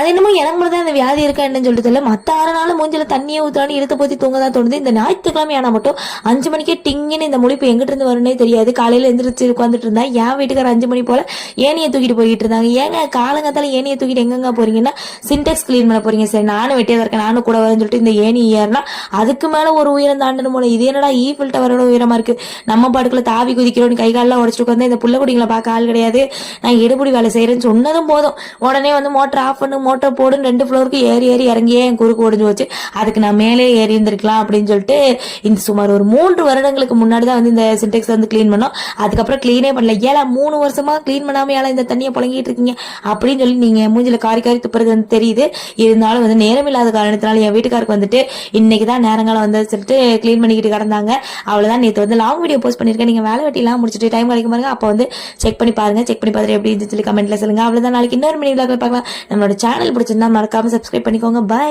அது என்னமோ எனக்கு மட்டும் தான் இந்த வியாதி இருக்கா என்னன்னு சொல்லிட்டு தெரியல. மற்ற ஆறு நாள் மூஞ்சில தண்ணியை ஊத்தான்னு இழுத்து போத்தி தூங்க தான் தோணுது. இந்த ஞாயிற்றுக்கிழமை ஆனால் மட்டும் அஞ்சு மணிக்கே டிங்குன்னு இந்த முழிப்பு எங்கிட்ட இருந்து வரும்னே தெரியாது. காலையில் எந்திரிச்சு உட்காந்துட்டு இருந்தா என் வீட்டுக்கார அஞ்சு மணி போல ஏனியை தூக்கிட்டு போய்கிட்டு இருந்தாங்க. ஏங்க காலங்கத்தால ஏனியை தூக்கிட்டு எங்கெங்க போறீங்கன்னா சின்டெக்ஸ் க்ளீன் பண்ண போறீங்க. சரி நானும் வெட்டியதா இருக்கேன். நானும் கூட வரேன்னு சொல்லிட்டு இந்த ஏனி ஏறினா அதுக்கு மேலே ஒரு உயரம் தாண்டணும் போல. இது என்னடா e ஈஃபில் டவரோட உயரமா இருக்கு? நம்ம பாட்டுக்குள்ள தாவி குதிக்கிறோம் கை காலெல்லாம் உடச்சிட்டு உட்காந்து இந்த புள்ள குடிங்களை பார்க்க ஆள் கிடையாது. நான் எடுபடி வேலை செய்யறேன்னு சொன்னதும் போதும். உடனே வந்து மோட்டர் ஆஃப் பண்ணு மோட்டர் போடுன்னு ரெண்டு ஃப்ளோருக்கு ஏறி ஏறி இறங்கியே என் குறுக்கு ஒடிஞ்சு வச்சு அதுக்கு நான் மேலே ஏறி இருந்திருக்கலாம் அப்படின்னு சொல்லிட்டு இந்த சுமார் ஒரு மூன்று வருடங்களுக்கு முன்னாடி தான் வந்து இந்த சின்டெக்ஸ் வந்து க்ளீன் பண்ணோம். அதுக்கப்புறம் க்ளீனே பண்ணல. ஏழா மூணு வருஷமா க்ளீன் பண்ணாம ஏழா இந்த தண்ணியை புழங்கிட்டு இருக்கீங்க? அப்படின்னு சொல்லி நீங்க மூஞ்சில காரி காரி துப்புறது வந்து தெரியுது. இருந்தாலும் வந்து நேரம் இல்லாத காரணத்தினால என் வீட்டுக்காருக்கு வந்துட்டு இன்னைக்கு தான் நேரங்காலம் வந்து சொல்லிட்டு க்ளீன் பண்ணிக்கிட்டு கிடந்தாங்க. அவ்வளவுதான். நேற்று வந்து லாங் வீடியோ போஸ்ட் பண்ணிருக்கேன் நீங்க வேலை வெட்டிலாம் முடிச்சுட்டு டைம் கிடைக்கும் பாருங்க. அப்போ வந்து செக் பண்ணி பாருங்க. செக் பண்ணி பார்த்துட்டு எப்படி சொல்லி கமெண்ட்ல சொல்லுங்க. அவ்வளவுதான். நாளைக்கு இன்னொரு மணி பார்க்கலாம். நம்மளோட சேனல் பிடிச்சிருந்தா மறக்காம சப்ஸ்கிரைப் பண்ணிக்கோங்க. பை